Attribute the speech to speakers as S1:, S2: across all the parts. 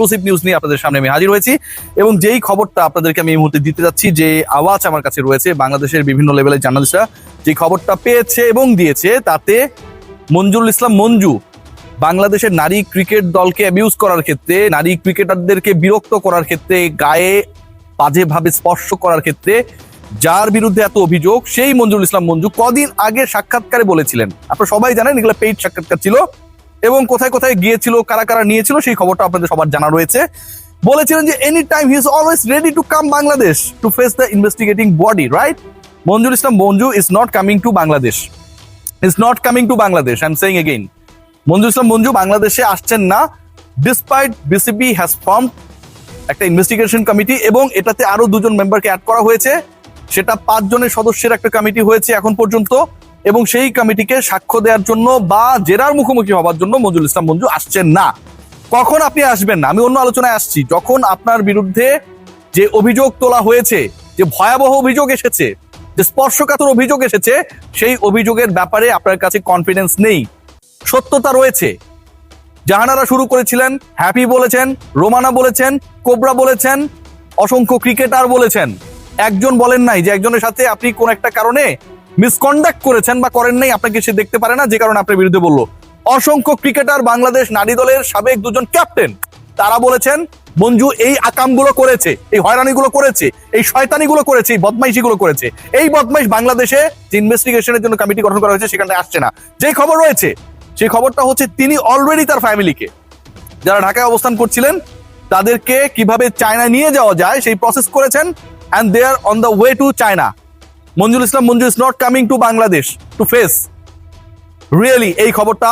S1: Exclusive news নিয়ে আপনাদের সামনে আমি হাজির হয়েছি। এবং যেই খবরটা আপনাদেরকে আমি এই মুহূর্তে দিতে যাচ্ছি, যে আওয়াজ আমার কাছে রয়েছে, বাংলাদেশের বিভিন্ন লেভেলের জার্নালিস্টরা যে খবরটা পেয়েছে এবং দিয়েছে, তাতে মঞ্জুরুল ইসলাম মঞ্জু বাংলাদেশের নারী ক্রিকেট দলকে অ্যাবিউজ করার ক্ষেত্রে, নারী ক্রিকেটারদেরকে বিরক্ত করার ক্ষেত্রে, গায়ে বাজেভাবে স্পর্শ করার ক্ষেত্রে যার বিরুদ্ধে এত অভিযোগ, সেই মঞ্জুরুল ইসলাম মঞ্জু কদিন আগে সাক্ষাৎকারে বলেছিলেন। আপনারা সবাই জানেন এগুলো পেইড সাক্ষাৎকার ছিল। এবং কোথায় কোথায় গিয়েছিল, কারা কারা নিয়েছিল, সেই খবরটা আপনাদের সবার জানা রয়েছে। বলেছিলেন যে any time he is always ready to come Bangladesh to face the investigating body right Manjur Islam, Manju is not coming to Bangladesh is not coming to Bangladesh I am saying again Manjur Islam, Manju বাংলাদেশে আসছেন না despite BCB has form একটা investigation committee এবং এটাতে আরও দুজন মেম্বারকে add করা হয়েছে। সেটা পাঁচ জনের সদস্যের একটা কমিটি হয়েছে এখন পর্যন্ত। এবং সেই কমিটিকে সাক্ষ্য দেওয়ার জন্য বা জেরার মুখোমুখি হওয়ার জন্য মঞ্জুল ইসলাম মঞ্জু আসছেন না। কখন আপনি আসবেন না? আমি অন্য আলোচনায় আসছি। যখন আপনার বিরুদ্ধে যে অভিযোগ তোলা হয়েছে, যে ভয়াবহ অভিযোগ এসেছে, যে স্পর্শকাতর অভিযোগ এসেছে, সেই অভিযোগের ব্যাপারে আপনার কাছে কনফিডেন্স নেই। সত্যতা রয়েছে। জাহানারা শুরু করেছিলেন, হ্যাপি বলেছেন, রোমানা বলেছেন, কোবরা বলেছেন, অসংখ্য ক্রিকেটার বলেছেন। একজন বলেন নাই যে একজনের সাথে আপনি কোন একটা কারণে মিসকন্ডাক্ট করেছেন বা করেন নাই, আপনাকে সে দেখতে পারে না, যে কারণে আপনার বিরুদ্ধে বলল। অসংখ্য ক্রিকেটার বাংলাদেশ নারী দলের সাবেক দুজন ক্যাপ্টেন তারা বলেছেন মঞ্জু এই আকামগুলো করেছে, এই হয়রানিগুলো করেছে, এই শয়তানিগুলো করেছে, এই বদমাইশিগুলো করেছে। এই বদমাইশ বাংলাদেশে যে ইনভেস্টিগেশনের জন্য কমিটি গঠন করা হয়েছে, সেখানে আসছে না। যে খবর রয়েছে সেই খবরটা হচ্ছে তিনি অলরেডি তার ফ্যামিলিকে যারা ঢাকায় অবস্থান করছিলেন, তাদেরকে কীভাবে চায়না নিয়ে যাওয়া যায়, সেই প্রসেস করেছেন and they are on the way to China Manjur Islam Manju is not coming to Bangladesh, to face. Really এই খবরটা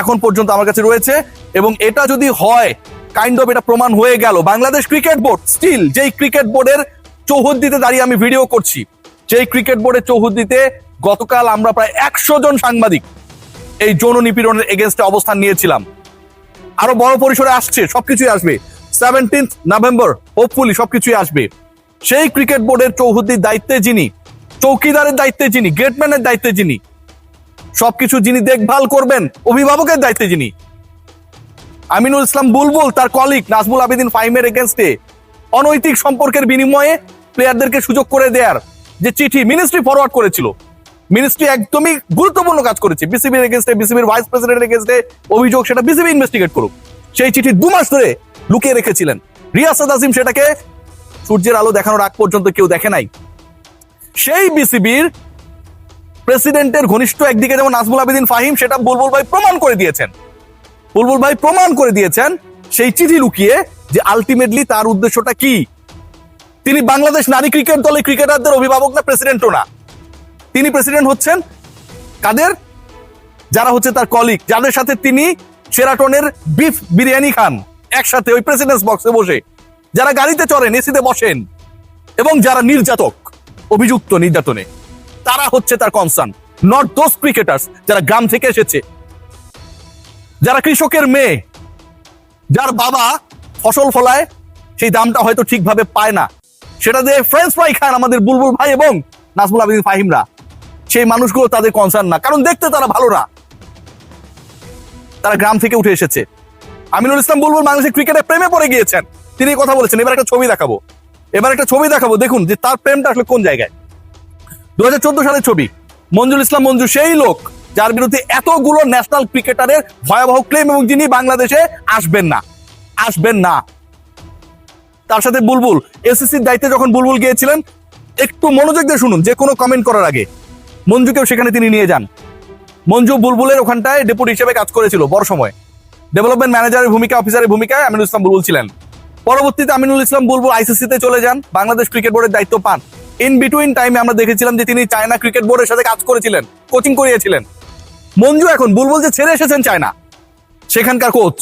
S1: এখন পর্যন্ত আমার কাছে রয়েছে এবং এটা যদি হয় কাইন্ড অফ এটা প্রমাণ হয়ে গেল। বাংলাদেশ ক্রিকেট বোর্ড স্টিল যেই ক্রিকেট বোর্ডের চৌহদ্দিতে দাঁড়িয়ে আমি ভিডিও করছি, যেই ক্রিকেট বোর্ডের চৌহদ্দিতে গতকাল আমরা প্রায় একশো জন সাংবাদিক এই যৌন নিপীড়নের এগেনস্টে অবস্থান নিয়েছিলাম। আরও বড় পরিসরে আসছে, সবকিছুই আসবে। সেভেন্টিন্থ নভেম্বর হোপফুলি সবকিছুই আসবে। সেই ক্রিকেট বোর্ডের চৌহদ্দির দায়িত্বে যিনি চৌকিদারের দায়িত্বে যিনি, গেটম্যানের দায়িত্বে যিনি, সবকিছু যিনি দেখভাল করবেন, অভিভাবকের দায়িত্বে যিনি। আমিনুল ইসলাম বুলবুল, তার কলিগ নাজমুল আবেদিন ফাইমের এগেনস্টে অনৈতিক সম্পর্কের বিনিময়ে প্লেয়ারদেরকে সুযোগ করে দেয়ার যে চিঠি মিনিস্ট্রি ফরওয়ার্ড করেছিল। মিনিস্ট্রি একদমই গুরুত্বপূর্ণ কাজ করেছে। বিসিবির এগেনস্টে বিসিবির ভাইস প্রেসিডেন্টের এগেনস্টে অভিযোগ, সেটা বিসিবি ইনভেস্টিগেট করুক। সেই চিঠি দু মাস ধরে লুকিয়ে রেখেছিলেন। রিয়াসাদ আসিম সেটাকে সূর্যের আলো দেখানোর আগ পর্যন্ত কেউ দেখে নাই। সেই বিসিবির প্রেসিডেন্টের ঘনিষ্ঠ একদিকে যেমন নাজমুল আবেদিন ফাহিম, সেটা বুলবুল ভাই প্রমাণ করে দিয়েছেন। বুলবুল ভাই প্রমাণ করে দিয়েছেন সেই চিঠি লুকিয়ে যে আলটিমেটলি তার উদ্দেশ্যটা কি। তিনি বাংলাদেশ নারী ক্রিকেট দলে ক্রিকেটারদের অভিভাবক না প্রেসিডেন্টও না। তিনি প্রেসিডেন্ট হচ্ছেন কাদের? যারা হচ্ছে তার কলিগ যাদের সাথে তিনি সেরাটনের বিফ বিরিয়ানি খান। একসাথে ওই প্রেসিডেন্স বক্সে বসে। যারা গাড়িতে চড়েন এসিতে বসেন। এবং যারা নির্যাতক। অভিযুক্ত নির্যাতনে। তারা হচ্ছে তার কনসার্ন নট দোজ ক্রিকেটার্স যারা গ্রাম থেকে এসেছে। যারা কৃষকের মেয়ে, যার বাবা ফসল ফলায়, সেই দামটা হয়তো ঠিকভাবে পায় না। সেটা দিয়ে ফ্রেঞ্চ ফ্রাই খান আমাদের বুলবুল ভাই এবং নাজমুল আবেদিন ফাহিমরা। সেই মানুষগুলো তাদের কনসার্ন না। কারণ দেখতে তারা ভালো না তারা গ্রাম থেকে উঠে এসেছে। আমিনুল ইসলাম বুলবুল মানুষের ক্রিকেটের প্রেমে পড়ে গিয়েছেন। তিনি কথা বলেছেন, এবার একটা ছবি দেখাবো। এবার একটা ছবি দেখাবো, দেখুন যে তার প্রেমটা আসলে কোন জায়গায়? দু হাজার চোদ্দ সালের ছবি, মঞ্জুল ইসলাম মঞ্জু সেই লোক যার বিরুদ্ধে এতগুলো ন্যাশনাল ক্রিকেটারের ভয়াবহ ক্লেম এবং যিনি বাংলাদেশে আসবেন না আসবেন না। তার সাথে বুলবুল এসএসসির দায়িত্বে যখন বুলবুল গিয়েছিলেন, একটু মনোযোগ দিয়ে শুনুন, যে কোনো কমেন্ট করার আগে। মঞ্জুকেও সেখানে তিনি নিয়ে যান। মঞ্জু বুলবুলের ওখানটায় ডেপুটি হিসেবে কাজ করেছিল বড় সময়। ডেভেলপমেন্ট ম্যানেজারের ভূমিকা অফিসারের ভূমিকায় আমিনুল ইসলাম বুলবুল ছিলেন। পরবর্তীতে আমিনুল ইসলাম বুলবুল আইসিসিতে চলে যান। বাংলাদেশ ক্রিকেট বোর্ডের দায়িত্ব পান। ইন বিটুইন টাইমে আমরা দেখেছিলাম যে তিনি চায়না ক্রিকেট বোর্ডের সাথে কাজ করেছিলেন কোচিং করিয়েছিলেন। মঞ্জু এখন বুলবুল যে ছেড়ে এসেছেন চায়না সেখানকার কোচ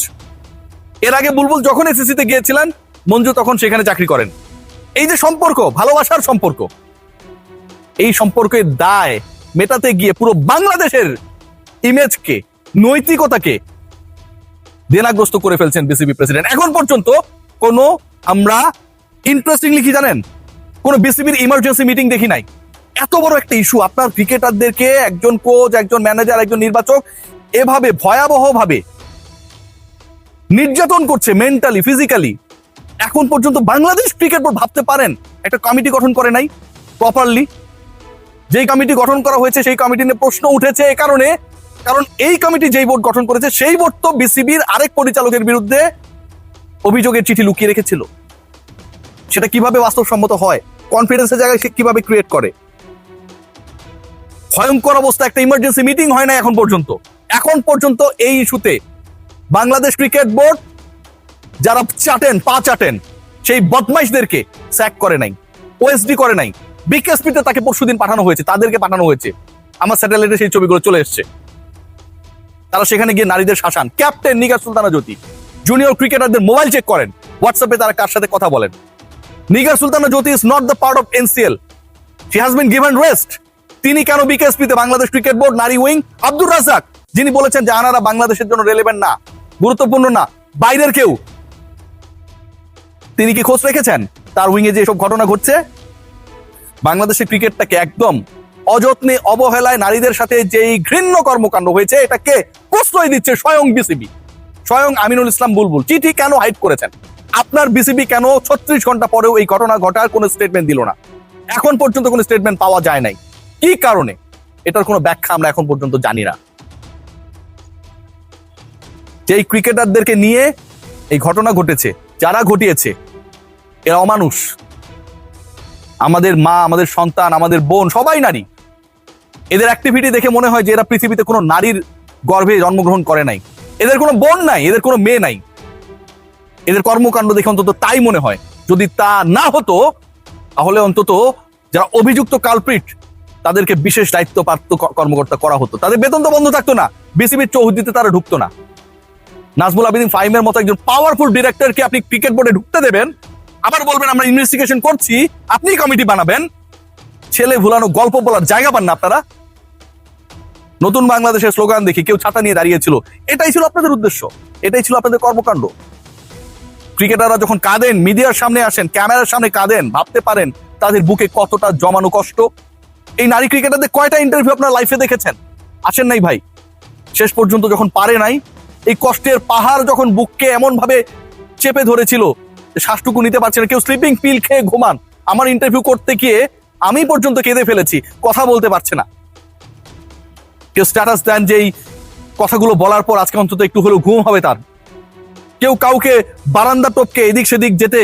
S1: এর আগে বুলবুল যখন এসিসিতে গিয়েছিলেন, মঞ্জু তখন সেখানে চাকরি করেন। এই যে সম্পর্ক, ভালোবাসার সম্পর্ক, এই সম্পর্কের দায় মেটাতে গিয়ে পুরো বাংলাদেশের ইমেজকে নৈতিকতাকে দেনাগ্রস্ত করে ফেলছেন বিসিবি প্রেসিডেন্ট এখন পর্যন্ত কোনো আমরা ইন্টারেস্টিংলি কি জানেন? কোনো বিসিবির ইমার্জেন্সি মিটিং দেখি নাই। এত বড় একটা ইস্যু আপনার ক্রিকেটারদেরকে একজন কোচ একজন ম্যানেজার একজন নির্বাচক এভাবে ভয়াবহ ভাবে নির্যাতন করছে মেন্টালি ফিজিক্যালি এখন পর্যন্ত বাংলাদেশ ক্রিকেট বোর্ড ভাবতে পারেন, একটা কমিটি গঠন করে নাই প্রপারলি যেই কমিটি গঠন করা হয়েছে, সেই কমিটি নিয়ে প্রশ্ন উঠেছে এ কারণে। কারণ এই কমিটি যেই বোর্ড গঠন করেছে, সেই বোর্ড তো বিসিবির আরেক পরিচালকের বিরুদ্ধে অভিযোগের চিঠি লুকিয়ে রেখেছিল। সেটা কীভাবে বাস্তবসম্মত হয়? কনফিডেন্সের জায়গায় সে কীভাবে ক্রিয়েট করে? ভয়ঙ্কর অবস্থা, একটা ইমার্জেন্সি মিটিং হয় না এখন পর্যন্ত। এখন পর্যন্ত এই ইস্যুতে বাংলাদেশ ক্রিকেট বোর্ড, যারা চাটেন, পা চাটেন, সেই বদমাইশদেরকে স্যাক করে নাই ওএসডি করে নাই। বিকেএসপিতে তাকে পরশুদিন পাঠানো হয়েছে, তাদেরকে পাঠানো হয়েছে। আমার স্যাটেলাইটে সেই ছবিগুলো চলে এসছে। তারা সেখানে গিয়ে নারীদের শাসান। ক্যাপ্টেন নিগার সুলতানা জ্যোতি। জুনিয়র ক্রিকেটারদের মোবাইল চেক করেন। হোয়াটসঅ্যাপে তারা কার সাথে কথা বলেন। Nigar Sultana Jyoti is not the part of NCL she has been given rest তিনি কেন বিকেএসপিতে বাংলাদেশ ক্রিকেট বোর্ড নারী উইং আব্দুর রাজাক যিনি বলেছেন যে আনারা বাংলাদেশের জন্য রেলেভেন্ট না, গুরুত্বপূর্ণ না, বাইরের কেউ। তিনি কি খোঁজ রেখেছেন? তার উইংয়ে যে এসব ঘটনা ঘটছে, বাংলাদেশের ক্রিকেটটাকে একদম অযত্নে অবহেলায় নারীদের সাথে যেই ঘৃণ্য কর্মকাণ্ড হয়েছে, এটাকে প্রশ্রয় দিচ্ছে স্বয়ং বিসিবি স্বয়ং আমিনুল ইসলাম বুলবুল। চিঠি কেন হাইট করেছেন? আপনার বিসিবি কেন ছত্রিশ ঘণ্টা পরেও এই ঘটনা ঘটার কোনো স্টেটমেন্ট দিল না? এখন পর্যন্ত কোনো স্টেটমেন্ট পাওয়া যায় নাই। কি কারণে? এটার কোনো ব্যাখ্যা আমরা এখন পর্যন্ত জানি না। যেই ক্রিকেটারদেরকে নিয়ে এই ঘটনা ঘটেছে, যারা ঘটিয়েছে, এরা অমানুষ। আমাদের মা, আমাদের সন্তান, আমাদের বোন, সবাই নারী। এদের অ্যাক্টিভিটি দেখে মনে হয় যে এরা পৃথিবীতে কোনো নারীর গর্ভে জন্মগ্রহণ করে নাই। এদের কোনো বোন নাই, এদের কোনো মেয়ে নাই। এদের কর্মকাণ্ড দেখে অন্তত তাই মনে হয়। যদি তা না হতো, তাহলে অন্তত যারা অভিযুক্ত কালপ্রিট, তাদেরকে বিশেষ দায়িত্বপ্রাপ্ত ক- কর্মকর্তা করা হতো। তাদের বেতন তো বন্ধ থাকতো না। বিসিবির চৌহদ্দিতে তারা ঢুকতো না। নাজমুল আবেদিন ফাইমের মতো একজন পাওয়ারফুল ডিরেক্টরকে আপনি ক্রিকেট বোর্ডে ঢুকতে দেবেন, আবার বলবেন, আমরা ইনভেস্টিগেশন করছি আপনি কমিটি বানাবেন। ছেলে ভুলানো গল্প বলার জায়গা পান না আপনারা। নতুন বাংলাদেশের স্লোগান দেখি কেউ ছাতা নিয়ে দাঁড়িয়েছিল। এটাই ছিল আপনাদের উদ্দেশ্য। এটাই ছিল আপনাদের কর্মকাণ্ড। ক্রিকেটাররা যখন কাঁদেন, মিডিয়ার সামনে আসেন, ক্যামেরার সামনে কাঁদেন, ভাবতে পারেন তাদের বুকে কতটা জমানো কষ্ট। এই নারী ক্রিকেটারদের কয়টা ইন্টারভিউ আপনার লাইফে দেখেছেন? আসেন নাই ভাই। শেষ পর্যন্ত যখন পারে নাই, এই কষ্টের পাহাড় যখন বুককে এমন ভাবে চেপে ধরেছিল শ্বাসটুকু নিতে পারছে না, কেউ স্লিপিং পিল খেয়ে ঘুমান। আমার ইন্টারভিউ করতে গিয়ে আমি পর্যন্ত কেঁদে ফেলেছি, কথা বলতে পারছে না। কেউ স্ট্যাটাস দেন যে এই কথাগুলো বলার পর আজকে অন্তত একটু হলেও ঘুম হবে তার। কেউ কাউকে বারান্দা টপকে এদিক সেদিক যেতে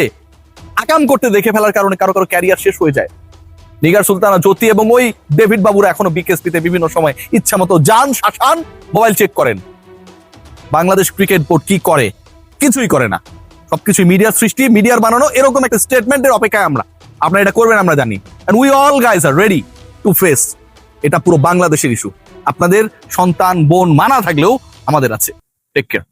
S1: আকাম করতে দেখে ফেলার কারণে কারও কারও ক্যারিয়ার শেষ হয়ে যায়। নিগার সুলতানা জ্যোতি এবং ওই ডেভিড বাবুরা এখনও বিকেএসপিতে বিভিন্ন সময় ইচ্ছা মতো যান, শাসান মোবাইল চেক করেন। বাংলাদেশ ক্রিকেট বোর্ড কি করে? কিছুই করে না। সবকিছু মিডিয়ার সৃষ্টি মিডিয়ার বানানো, এরকম একটা স্টেটমেন্টের অপেক্ষায় আমরা। আপনারা এটা করবেন, আমরা জানি। And we all guys are ready to face এটা পুরো বাংলাদেশের ইস্যু আপনাদের সন্তান বোন মানা থাকলেও আমাদের আছে। Take care